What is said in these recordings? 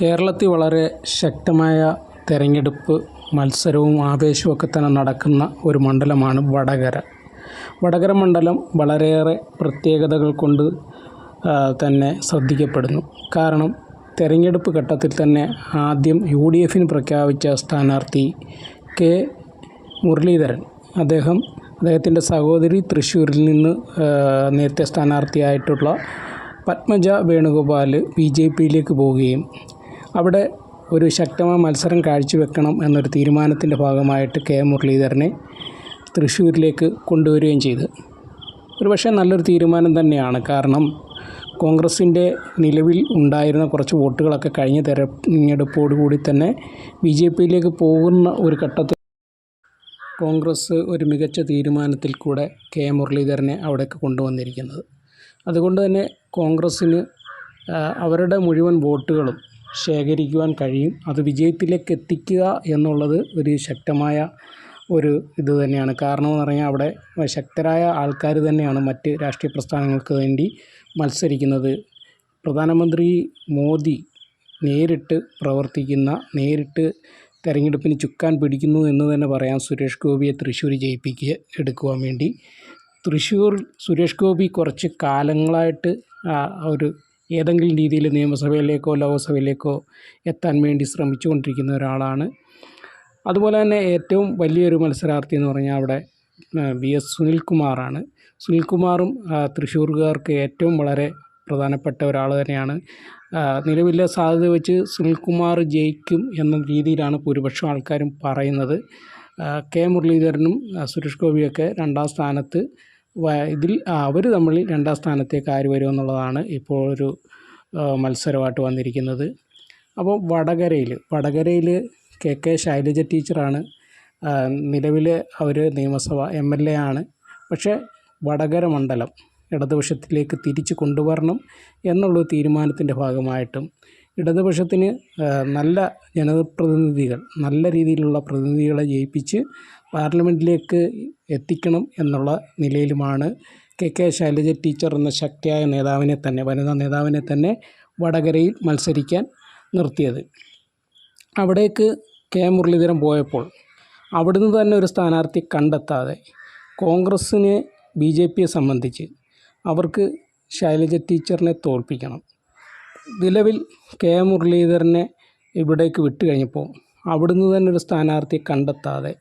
കേരളത്തിൽ വളരെ ശക്തമായ തെരഞ്ഞെടുപ്പ് മത്സരവും ആവേശവുമൊക്കെ തന്നെ നടക്കുന്ന ഒരു മണ്ഡലമാണ് വടകര. വടകര മണ്ഡലം വളരെയേറെ പ്രത്യേകതകൾ കൊണ്ട് തന്നെ ശ്രദ്ധിക്കപ്പെടുന്നു. കാരണം തെരഞ്ഞെടുപ്പ് ഘട്ടത്തിൽ തന്നെ ആദ്യം യു ഡി എഫിന് പ്രഖ്യാപിച്ച സ്ഥാനാർത്ഥി കെ മുരളീധരൻ. അദ്ദേഹം അദ്ദേഹത്തിന്റെ സഹോദരി തൃശ്ശൂരിൽ നിന്ന് നേരത്തെ സ്ഥാനാർത്ഥിയായിട്ടുള്ള പത്മജ വേണുഗോപാൽ ബി ജെ പിയിലേക്ക് പോവുകയും അവിടെ ഒരു ശക്തമായ മത്സരം കാഴ്ചവെക്കണം എന്നൊരു തീരുമാനത്തിന്റെ ഭാഗമായിട്ട് കെ. മുരളീധരനെ തൃശ്ശൂരിലേക്ക് കൊണ്ടുവരികയും ചെയ്തു. ഒരുപക്ഷെ നല്ലൊരു തീരുമാനം തന്നെയാണ്. കാരണം കോൺഗ്രസിന്റെ നിലവിൽ ഉണ്ടായിരുന്ന കുറച്ച് വോട്ടുകളൊക്കെ കഴിഞ്ഞ തെരഞ്ഞെടുപ്പോടുകൂടി തന്നെ ബി ജെ പിയിലേക്ക് പോകുന്ന ഒരു ഘട്ടത്തിൽ കോൺഗ്രസ് ഒരു മികച്ച തീരുമാനത്തിൽ കൂടെ കെ. മുരളീധരനെ അവിടേക്ക് കൊണ്ടുവന്നിരിക്കുന്നത്. അതുകൊണ്ട് തന്നെ കോൺഗ്രസ്സിന് അവരുടെ മുഴുവൻ വോട്ടുകളും ശേഖരിക്കുവാൻ കഴിയും. അത് വിജയത്തിലേക്ക് എത്തിക്കുക എന്നുള്ളത് ഒരു ശക്തമായ ഒരു ഇത് തന്നെയാണ്. കാരണമെന്ന് പറഞ്ഞാൽ അവിടെ ശക്തരായ ആൾക്കാർ തന്നെയാണ് മറ്റ് രാഷ്ട്രീയ പ്രസ്ഥാനങ്ങൾക്ക് വേണ്ടി മത്സരിക്കുന്നത്. പ്രധാനമന്ത്രി മോദി നേരിട്ട് പ്രവർത്തിക്കുന്ന നേരിട്ട് തെരഞ്ഞെടുപ്പിന് ചുക്കാൻ പിടിക്കുന്നു എന്ന് തന്നെ പറയാം. സുരേഷ് ഗോപിയെ തൃശ്ശൂർ ജയിപ്പിക്കുക എടുക്കുവാൻ വേണ്ടി. തൃശ്ശൂർ സുരേഷ് ഗോപി കുറച്ച് കാലങ്ങളായിട്ട് ഒരു ഏതെങ്കിലും രീതിയിൽ നിയമസഭയിലേക്കോ ലോകസഭയിലേക്കോ എത്താൻ വേണ്ടി ശ്രമിച്ചുകൊണ്ടിരിക്കുന്ന ഒരാളാണ്. അതുപോലെ തന്നെ ഏറ്റവും വലിയൊരു മത്സരാർത്ഥി എന്ന് പറഞ്ഞാൽ അവിടെ വി. എസ്. സുനിൽകുമാറാണ്. സുനിൽകുമാറും തൃശ്ശൂർകാർക്ക് ഏറ്റവും വളരെ പ്രധാനപ്പെട്ട ഒരാൾ തന്നെയാണ്. നിലവിലെ സാധ്യത വെച്ച് സുനിൽകുമാർ ജയിക്കും എന്ന രീതിയിലാണ് ഭൂരിപക്ഷം ആൾക്കാരും പറയുന്നത്. കെ. മുരളീധരനും സുരേഷ് ഗോപിയൊക്കെ രണ്ടാം സ്ഥാനത്ത് ഇതിൽ അവർ തമ്മിൽ രണ്ടാം സ്ഥാനത്തേക്ക് ആര് വരുമെന്നുള്ളതാണ് ഇപ്പോൾ ഒരു മത്സരമായിട്ട് വന്നിരിക്കുന്നത്. അപ്പോൾ വടകരയിൽ വടകരയിൽ കെ കെ ശൈലജ ടീച്ചറാണ് നിലവിൽ അവർ നിയമസഭ എം എൽ എ ആണ്. പക്ഷേ വടകര മണ്ഡലം ഇടതുപക്ഷത്തിലേക്ക് തിരിച്ചു കൊണ്ടുവരണം എന്നുള്ള തീരുമാനത്തിന്റെ ഭാഗമായിട്ടും ഇടതുപക്ഷത്തിന് നല്ല ജനപ്രതിനിധികൾ നല്ല രീതിയിലുള്ള പ്രതിനിധികളെ ജയിപ്പിച്ച് പാർലമെന്റിലേക്ക് എത്തിക്കണം എന്നുള്ള നിലയിലുമാണ് കെ കെ ശൈലജ ടീച്ചർ എന്ന ശക്തിയായ നേതാവിനെ തന്നെ വനിതാ നേതാവിനെ തന്നെ വടകരയിൽ മത്സരിക്കാൻ നിർത്തിയത്. അവിടേക്ക് കെ മുരളീധരൻ പോയപ്പോൾ അവിടുന്ന് തന്നെ ഒരു സ്ഥാനാർത്ഥി കണ്ടെത്താതെ കോൺഗ്രസ്സിനെ ബി ജെ പിയെ സംബന്ധിച്ച് അവർക്ക് ശൈലജ ടീച്ചറിനെ തോൽപ്പിക്കണം. നിലവിൽ കെ. മുരളീധരനെ ഇവിടേക്ക് വിട്ടു കഴിഞ്ഞപ്പോൾ അവിടുന്ന് തന്നെ ഒരു സ്ഥാനാർത്ഥിയെ കണ്ടെത്താതെ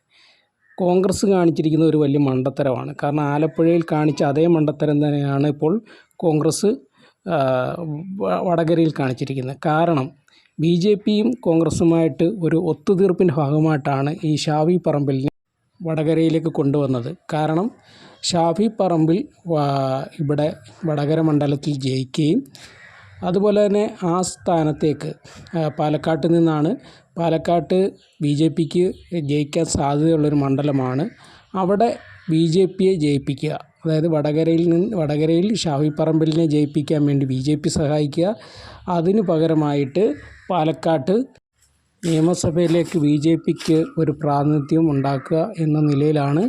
കോൺഗ്രസ് കാണിച്ചിരിക്കുന്ന ഒരു വലിയ മണ്ടത്തരമാണ്. കാരണം ആലപ്പുഴയിൽ കാണിച്ച അതേ മണ്ടത്തരം തന്നെയാണ് ഇപ്പോൾ കോൺഗ്രസ് വടകരയിൽ കാണിച്ചിരിക്കുന്നത്. കാരണം ബി ജെ പിയും കോൺഗ്രസുമായിട്ട് ഒരു ഒത്തുതീർപ്പിന്റെ ഭാഗമായിട്ടാണ് ഈ ഷാവി പറമ്പിലിനെ വടകരയിലേക്ക് കൊണ്ടുവന്നത്. കാരണം ഷാഫി പറമ്പിൽ ഇവിടെ വടകര മണ്ഡലത്തിൽ ജയിക്കുകയും അതുപോലെ തന്നെ ആ സ്ഥാനത്തേക്ക് പാലക്കാട്ട് നിന്നാണ്. പാലക്കാട്ട് ബി ജെ പിക്ക് ജയിക്കാൻ സാധ്യതയുള്ളൊരു മണ്ഡലമാണ്. അവിടെ ബി ജെ പിയെ ജയിപ്പിക്കുക അതായത് വടകരയിൽ നിന്ന് വടകരയിൽ ഷാഫി പറമ്പിലിനെ ജയിപ്പിക്കാൻ വേണ്ടി ബി ജെ പി സഹായിക്കുക. അതിനു പകരമായിട്ട് പാലക്കാട്ട് നിയമസഭയിലേക്ക് ബി ജെ പിക്ക് ഒരു പ്രാതിനിധ്യം ഉണ്ടാക്കുക എന്ന നിലയിലാണ്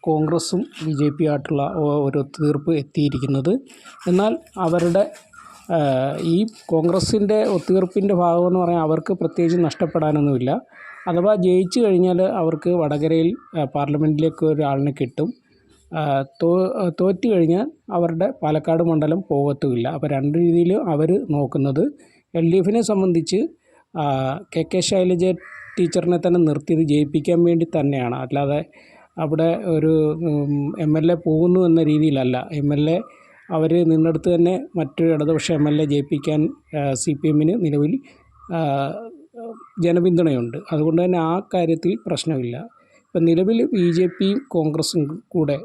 കോൺഗ്രസും ബി ജെ ആയിട്ടുള്ള ഒരു തീർപ്പ് എത്തിയിരിക്കുന്നത്. എന്നാൽ അവരുടെ ഈ കോൺഗ്രസിന്റെ ഒത്തുതീർപ്പിന്റെ ഭാഗമെന്ന് പറഞ്ഞാൽ അവർക്ക് പ്രത്യേകിച്ച് നഷ്ടപ്പെടാനൊന്നുമില്ല. അഥവാ ജയിച്ചു കഴിഞ്ഞാൽ അവർക്ക് വടകരയിൽ പാർലമെന്റിലേക്ക് ഒരാളിനെ കിട്ടും. തോ തോറ്റു കഴിഞ്ഞാൽ അവരുടെ പാലക്കാട് മണ്ഡലം പോകത്തുമില്ല അപ്പോൾ രണ്ട് രീതിയിൽ അവർ നോക്കുന്നത്. എൽ ഡി എഫിനെ സംബന്ധിച്ച് കെ കെ ശൈലജ ടീച്ചറിനെ തന്നെ നിർത്തിയത് ജയിപ്പിക്കാൻ വേണ്ടി തന്നെയാണ്. അല്ലാതെ അവിടെ ഒരു എം എൽ എ പോകുന്നു എന്ന രീതിയിലല്ല. എം എൽ എ അവർ നിന്നിടത്ത് തന്നെ മറ്റൊരു ഇടതുപക്ഷ എം എൽ എ ജയിപ്പിക്കാൻ സി പി എമ്മിന് നിലവിൽ ജനപിന്തുണയുണ്ട്. അതുകൊണ്ട് തന്നെ ആ കാര്യത്തിൽ പ്രശ്നമില്ല. ഇപ്പം നിലവിൽ ബി ജെ പിയും കോൺഗ്രസും കൂടെ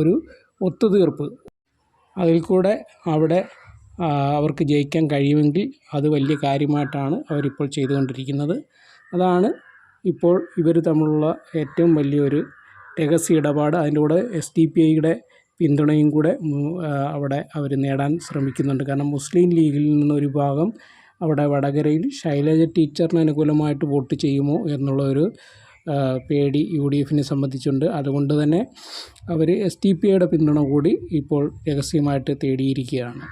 ഒരു ഒത്തുതീർപ്പ് അതിൽ കൂടെ അവിടെ അവർക്ക് ജയിക്കാൻ കഴിയുമെങ്കിൽ അത് വലിയ കാര്യമായിട്ടാണ് അവരിപ്പോൾ ചെയ്തുകൊണ്ടിരിക്കുന്നത്. അതാണ് ഇപ്പോൾ ഇവർ തമ്മിലുള്ള ഏറ്റവും വലിയൊരു രഹസ്യ ഇടപാട്. അതിന്റെ കൂടെ എസ് ഡി പി ഐയുടെ പിന്തുണയും കൂടെ അവിടെ അവർ നേടാൻ ശ്രമിക്കുന്നുണ്ട്. കാരണം മുസ്ലിം ലീഗിൽ നിന്നൊരു ഭാഗം അവിടെ വടകരയിൽ ശൈലജ ടീച്ചറിന് അനുകൂലമായിട്ട് വോട്ട് ചെയ്യുമോ എന്നുള്ള ഒരു പേടി യു ഡി എഫിനെ സംബന്ധിച്ചുണ്ട്. അതുകൊണ്ട് തന്നെ അവർ എസ് ഡി പി ഐയുടെ പിന്തുണ കൂടി ഇപ്പോൾ രഹസ്യമായിട്ട് തേടിയിരിക്കുകയാണ്.